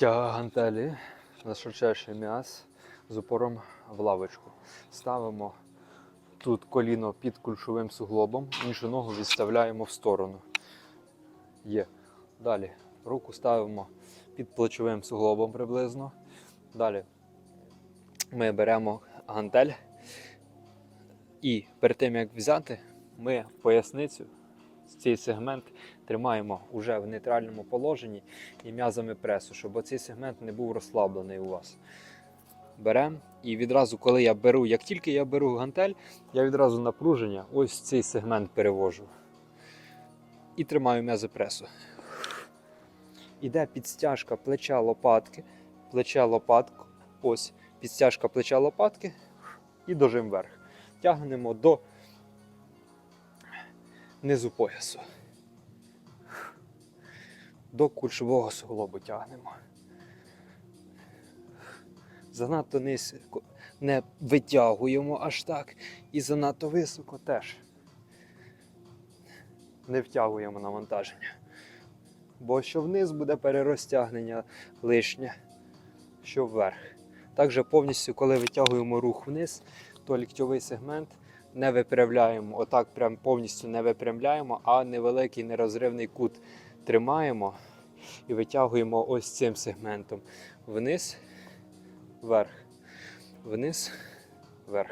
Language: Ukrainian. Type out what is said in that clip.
Тяга гантелі на широчайший м'яз з упором в лавочку. Ставимо тут коліно під кульшовим суглобом, іншу ногу відставляємо в сторону. Є. Далі руку ставимо під плечовим суглобом приблизно. Далі ми беремо гантель і перед тим як взяти, ми поясницю, цей сегмент тримаємо вже в нейтральному положенні і м'язами пресу, щоб цей сегмент не був розслаблений у вас. Беремо і відразу, коли я беру, як тільки я беру гантель, я відразу напруження ось цей сегмент перевожу. І тримаю м'язи пресу. Іде підстяжка плеча лопатки, плече лопатку, ось підстяжка плеча лопатки і дожим вверх. Тягнемо до низу поясу. До кульшового суглобу тягнемо. Занадто низько не витягуємо аж так. І занадто високо теж не втягуємо навантаження. Бо що вниз буде перерозтягнення лишнє, що вверх. Також повністю, коли витягуємо рух вниз, то ліктьовий сегмент не випрямляємо. Отак прям повністю не випрямляємо, а невеликий нерозривний кут тримаємо і витягуємо ось цим сегментом. Вниз, вверх, вниз, вверх.